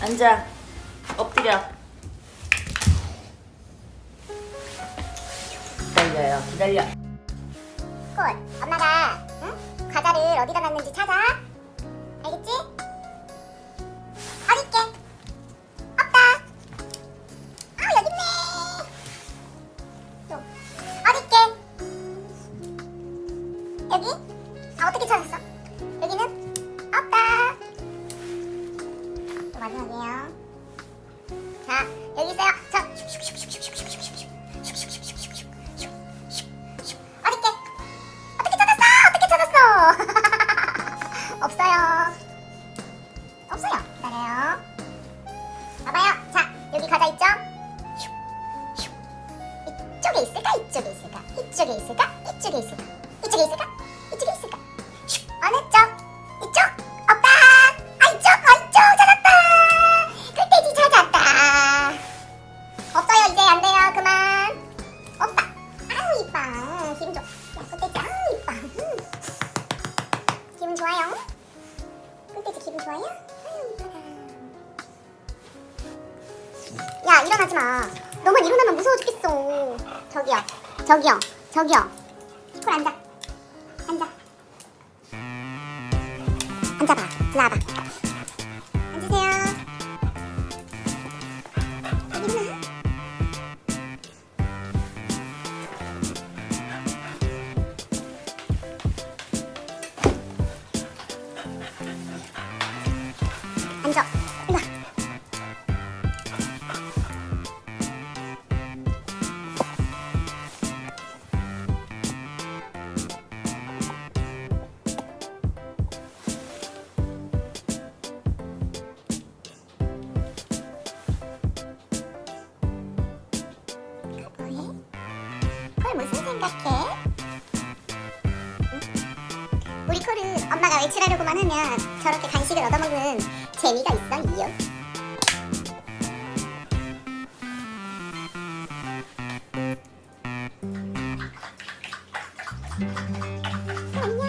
앉아. 엎드려. 기다려요. 기다려. 콜, 엄마가 응? 과자를 어디다 놨는지 찾아. 마지막이에요. 자 여기 있어요. 자 외출하려고만 하면 저렇게 간식을 얻어먹는 재미가 있어 이요. 안녕.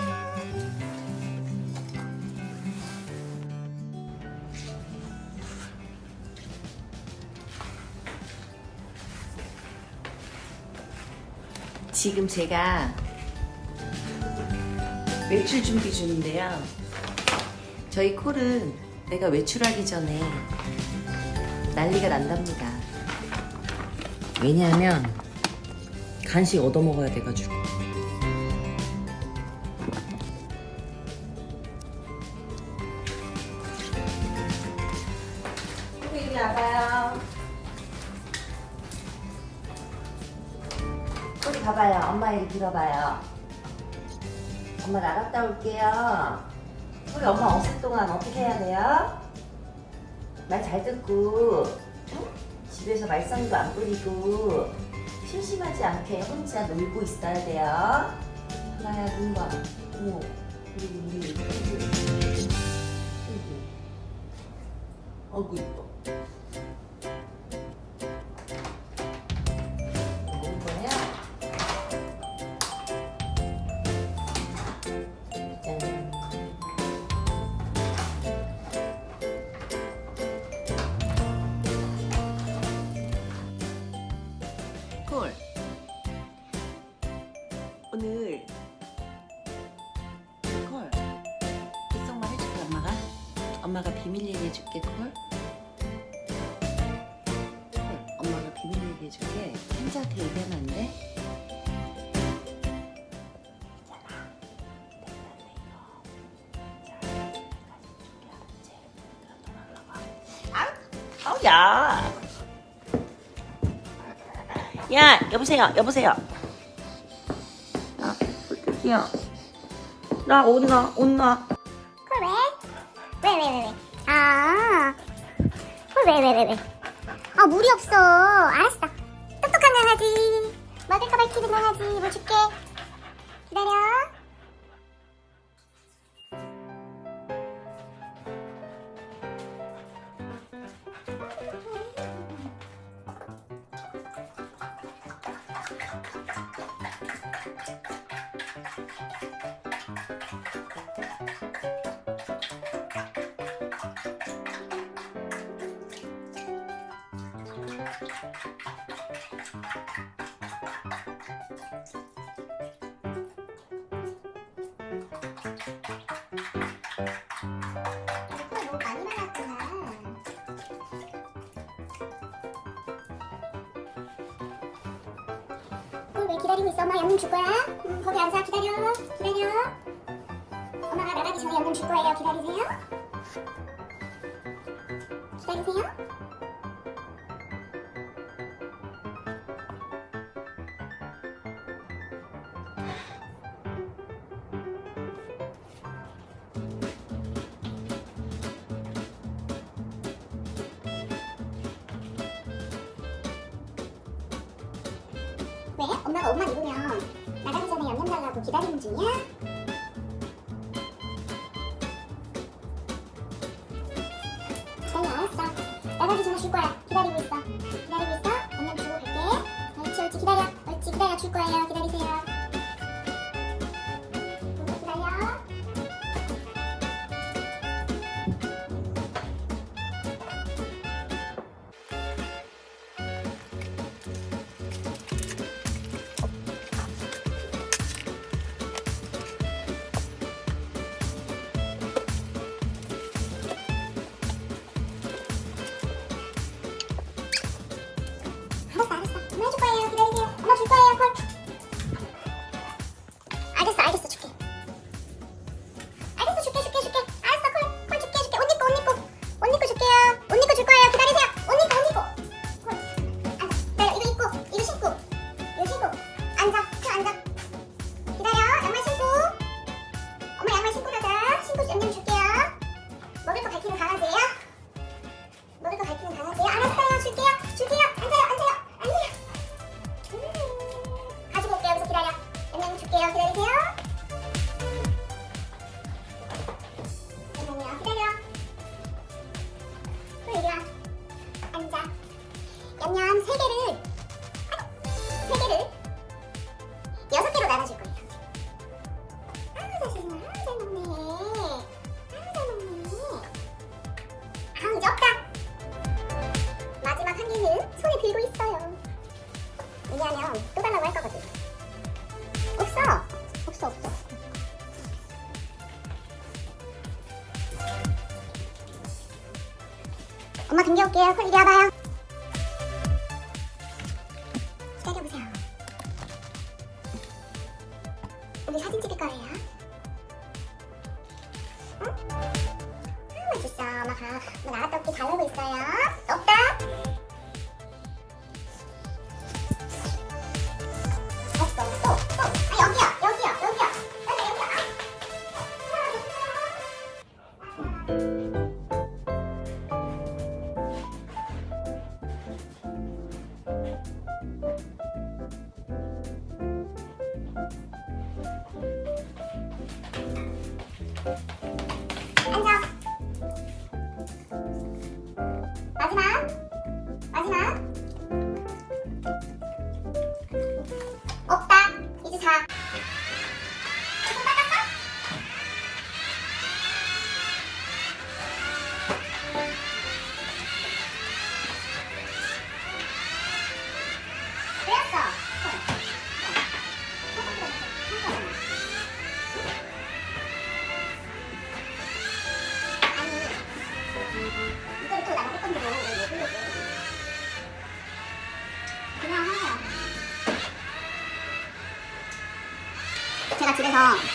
지금 제가 외출 준비 중인데요. 저희 콜은 내가 외출하기 전에 난리가 난답니다. 왜냐하면 간식 얻어먹어야 돼가지고. 이리 가봐요. 엄마 얘기 들어봐요. 엄마 나갔다 올게요. 우리 엄마 없을 동안 어떻게 해야 돼요? 말 잘 듣고 응? 집에서 말썽도 안 부리고 심심하지 않게 혼자 놀고 있어야 돼요. 하나야 눈 봐. 어머, 우리 우리 우리. 어구 이뻐. 오늘 콜. 뒷속말 해줄게 엄마가. 엄마가 비밀 얘기 해줄게 콜. 콜. 엄마가 비밀 얘기 해줄게. 현자한테 얘기하면 안 돼? 야 여보세요 여보세요. 야. 나 온나 온나. 콜 왜? 왜왜 왜 왜? 아, 콜왜왜 왜 왜? 아 물이 없어. 알았어. 똑똑한 강아지. 먹을 거 밝히는 강아지. 뭐 줄게. 기다려. 어, 기다리고 있어. 엄마 양념 줄 거야. 음, 거기 앉아 기다려 기다려. 엄마가 나가기 전에 양념 줄 거예요. 기다리세요. 기다리세요. 중이야? 기다려 알았어. 나가기 전에 줄 거야. 기다리고 있어. 기다리고 있어? 양념 주고 갈게. 옳지 옳지. 기다려. 옳지 기다려. 줄 거예요. 기다리세요 알 엄마 등겨 올게요. 콜 이리 와봐요. 기다려보세요. 우리 사진 찍을 거예요. 응? 아, 맛있어. 엄마가 엄마 나갔다 올게 잘 놀고 있어요. 없다. 없어, 또, 또. 아, 여기야, 여기야, 여기야. 여기, 여기야. 앉아.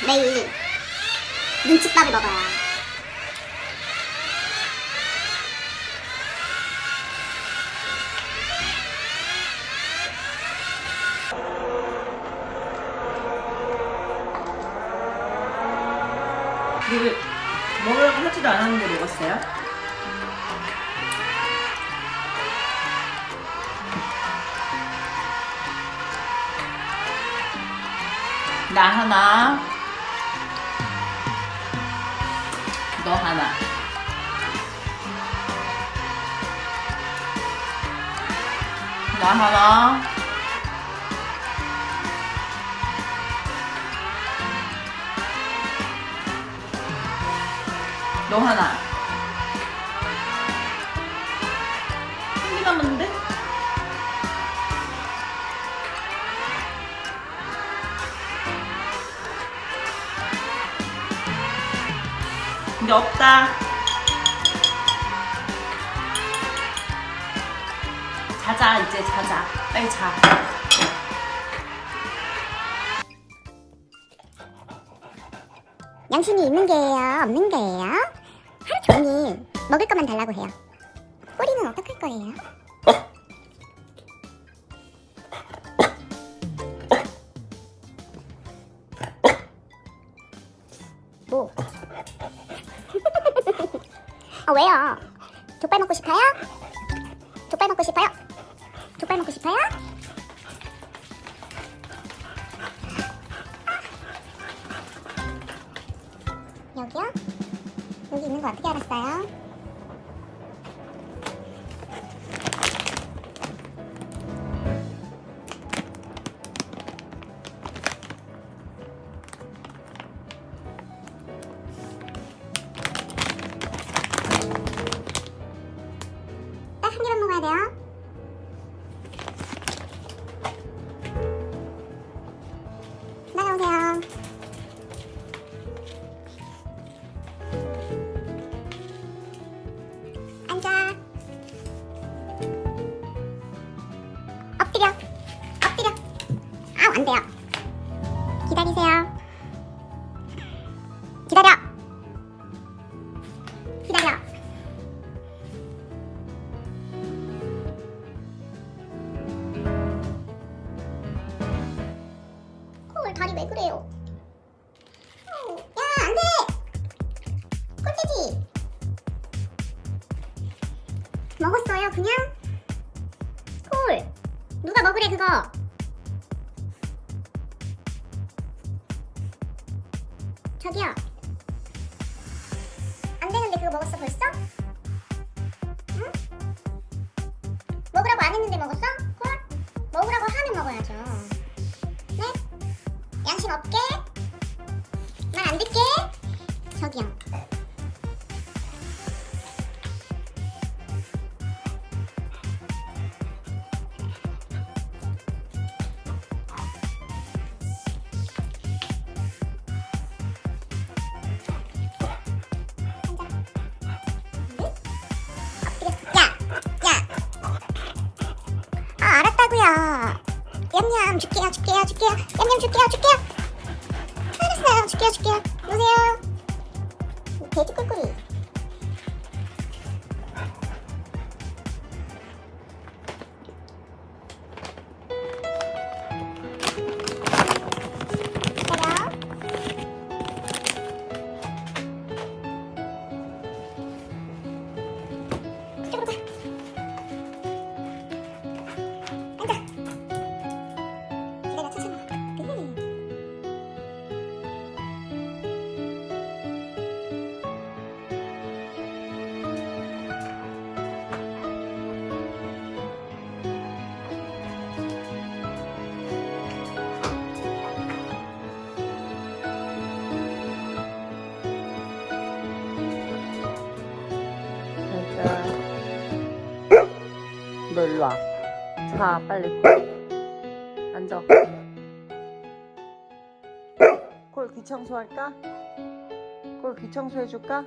매일 눈칫밥을 먹어요. 그 먹으라고 하지도 않았는데 먹었어요? 나 하나 너 하나 나 하나 너 하나. 한개 이제 없다. 자자 이제 자자. 빨리 자. 양심이 있는 게예요, 없는 게예요? 하루 종일 먹을 것만 달라고 해요. 꼬리는 어떡할 거예요? 왜요? 족발 먹고 싶어요? 족발 먹고 싶어요? 족발 먹고 싶어요? 여기요? 여기 있는 거 어떻게 알았어요? 돼요. 기다리세요. 기다려. 기다려. 콜, 다리 왜 그래요? 야, 안 돼! 꼴찌지? 먹었어요 그냥? 콜 누가 먹으래 그거 저기요 안 되는데 그거 먹었어 벌써? 응? 먹으라고 안 했는데 먹었어? 콜? 먹으라고 하면 먹어야죠 네? 양심 없게? 말 안 듣게? 저기요 냠냠 줄게요, 줄게요, 줄게요. 냠냠 줄게요, 줄게요. 알았어요, 줄게요, 줄게요. 여보세요? 돼지 꿀꿀이. 일로 와. 자, 빨리 콜. 앉아. 콜 귀청소 할까? 콜 귀청소 해줄까?